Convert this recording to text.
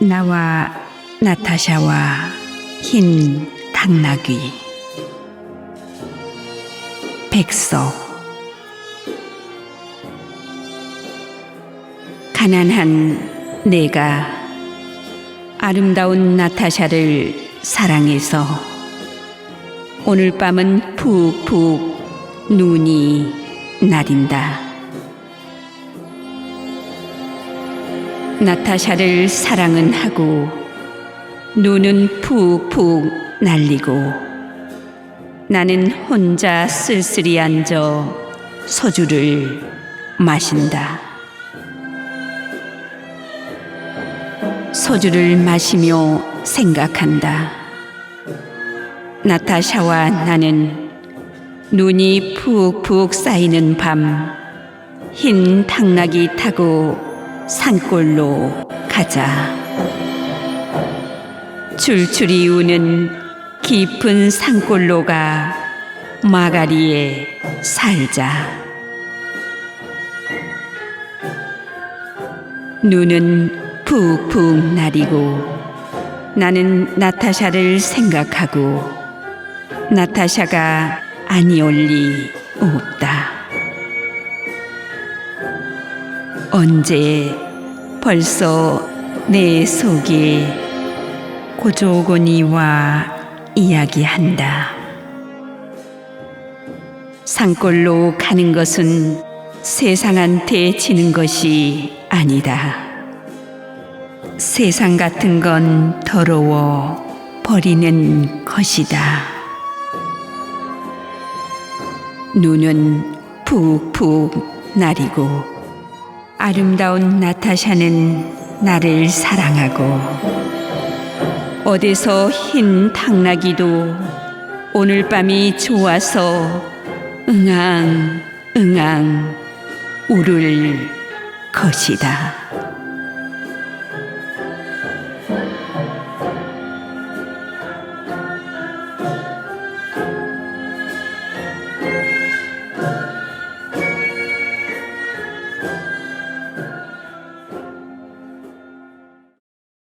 나와 나타샤와 흰 당나귀 백석 가난한 내가 아름다운 나타샤를 사랑해서 오늘 밤은 푹푹 눈이 내린다. 나타샤를 사랑은 하고 눈은 푹푹 날리고 나는 혼자 쓸쓸히 앉아 소주를 마신다. 소주를 마시며 생각한다. 나타샤와 나는 눈이 푹푹 쌓이는 밤, 흰 당나귀 타고 산골로 가자. 줄줄이 우는 깊은 산골로가 마가리에 살자. 눈은 푹푹 나리고 나는 나타샤를 생각하고 나타샤가 아니올 리 없다. 언제 벌써 내 속에 고조고니와 이야기한다. 산골로 가는 것은 세상한테 지는 것이 아니다. 세상 같은 건 더러워 버리는 것이다. 눈은 푹푹 나리고 아름다운 나타샤는 나를 사랑하고 어디서 흰 당나귀도 오늘 밤이 좋아서 응앙 응앙 울을 것이다.